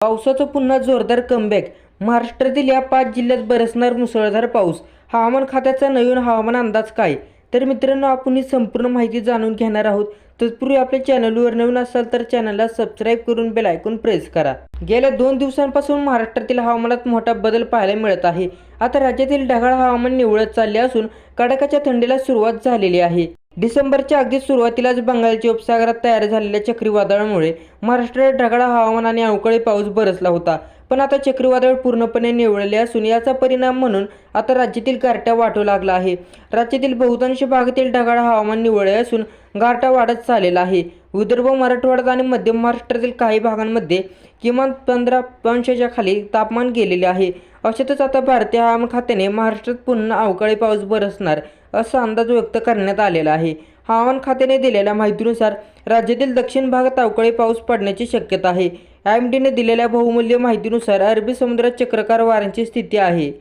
पावसाचं पुन्हा जोरदार कमबॅक महाराष्ट्रातील या पाच जिल्ह्यात बरसणार मुसळधार पाऊस. हवामान खात्याचा नवीन हवामान अंदाज काय? तर मित्रांनो आपण ही संपूर्ण माहिती जाणून घेणार आहोत. तत्पूर्वी आपल्या चॅनलवर नवीन असाल तर चॅनलला सबस्क्राईब करून बेल आयकॉन प्रेस करा. गेल्या दोन दिवसांपासून महाराष्ट्रातील हवामानात मोठा बदल पाहायला मिळत आहे. आता राज्यातील ढगाळ हवामान निवळत चालले असून कडाक्याच्या थंडीला सुरुवात झालेली आहे. डिसेंबरच्या अगदी सुरुवातीलाच बंगालच्या उपसागरात तयार झालेल्या चक्रीवादळामुळे महाराष्ट्रात ढगाळ हवामान आणि अवकाळी पाऊस बरसला होता. पण आता चक्रीवादळ पूर्णपणे निवळले असून याचा परिणाम म्हणून आता राज्यातील गारट्या वाटू लागला आहे. राज्यातील बहुतांश भागातील ढगाळ हवामान निवळले असून गारटा वाढत चाललेला आहे. विदर्भ मराठवाडा आणि मध्य महाराष्ट्रातील काही भागांमध्ये किमान पंधरा अंशाच्या खाली तापमान गेलेले आहे. अशातच आता भारतीय हवामान खात्याने महाराष्ट्रात पुन्हा अवकाळी पाऊस बरसणार असा अंदाज व्यक्त करण्यात आलेला आहे. हवामान खात्याने दिलेल्या माहितीनुसार राज्यातील दक्षिण भागात अवकाळी पाऊस पडण्याची शक्यता आहे. आय एम डीने दिलेल्या बहुमूल्य माहितीनुसार अरबी समुद्रात चक्रकार वाऱ्यांची स्थिती आहे.